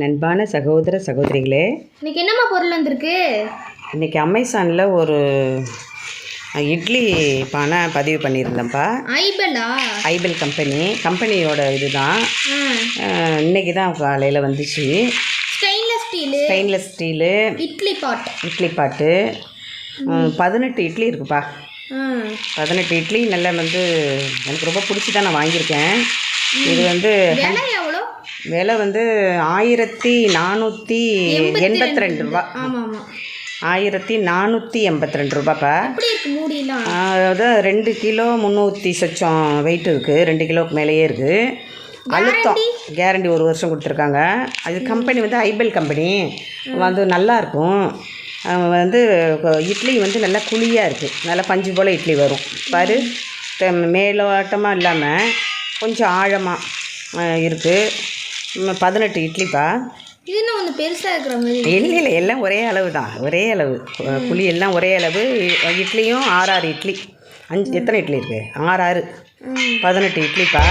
நண்பான சகோதர சகோதரிகளே இன்னைக்கு என்னம்மா பொருள் வந்திருக்கு? இன்றைக்கி அமேசானில் ஒரு இட்லி பானை பதிவு பண்ணியிருந்தேன்ப்பா. ஐபலா ஐபெல் கம்பெனி கம்பெனியோட இதுதான். ஆ. இன்றைக்கி தான் காலையில் வந்துச்சு. Stainless steel? Stainless steel. Idli pot idli pot. பதினெட்டு இட்லி இருக்குப்பா. பதினெட்டு இட்லி நல்லா வந்து எனக்கு ரொம்ப பிடிச்சி தான் நான் வாங்கியிருக்கேன். இது வந்து விலை வந்து ஆயிரத்தி நானூற்றி எண்பத்தி ரெண்டு. ரூபா. ஆயிரத்தி நானூற்றி எண்பத்தி ரெண்டு ரூபாப்பா அதாவது ரெண்டு கிலோ முந்நூற்றி சொச்சம் வெயிட் இருக்குது ரெண்டு கிலோக்கு மேலேயே இருக்குது அழுத்தம். கேரண்டி ஒரு வருஷம் கொடுத்துருக்காங்க. அது கம்பெனி வந்து ஐபெல் கம்பெனி வந்து நல்லா இருக்கும். அஹ் வந்து இட்லி வந்து நல்லா குழியாக இருக்குது நல்லா பஞ்சு போல் இட்லி வரும். பாரு மேலோட்டமாக இல்லாமல் கொஞ்சம் ஆழமாக இருக்குது பதினெட்டு இட்லிப்பா? என்ன ஒன்று பெருசாக இருக்கிற மாதிரி இல்லை இல்லை எல்லாம் ஒரே அளவு தான் ஒரே அளவு. புளி எல்லாம் ஒரே அளவு. இட்லியும் ஆறு ஆறு இட்லி. அஞ்சு எத்தனை இட்லி இருக்குது ஆறு ஆறு பதினெட்டு இட்லிப்பா?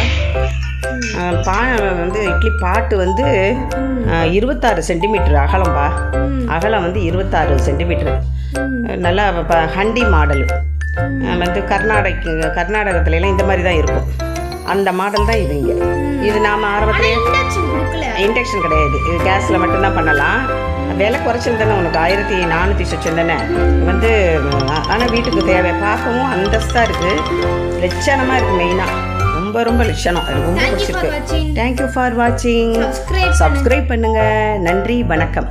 பா வந்து இட்லி பாட்டு வந்து இருபத்தாறு சென்டிமீட்டர் அகலம்பா. அகலம் வந்து இருபத்தாறு சென்டிமீட்டர். நல்லா இப்போ ஹண்டி மாடலு. வந்து கர்நாடக கர்நாடகத்துலலாம் இந்த மாதிரி தான் இருக்கும். அந்த மாடல் தான் இது இங்கே. இது நாம் ஆரம்பத்திலே இன்டெக்ஷன் கிடையாது. இது கேஸில் மட்டும்தான் பண்ணலாம். விலை குறைச்சிருந்தானே உனக்கு ஆயிரத்தி நானூற்றி சொச்சிருந்தானே வந்து ஆனால் வீட்டுக்கு தேவை. பார்க்கவும் அந்தஸ்தாக இருக்குது லட்சணமாக இருக்குது மெயினாக ரொம்ப ரொம்ப லட்சணம். எனக்கு ரொம்ப பிடிச்சிருக்கு. தேங்க்யூ ஃபார் வாட்சிங் சப்ஸ்கிரைப் பண்ணுங்கள் நன்றி. வணக்கம்.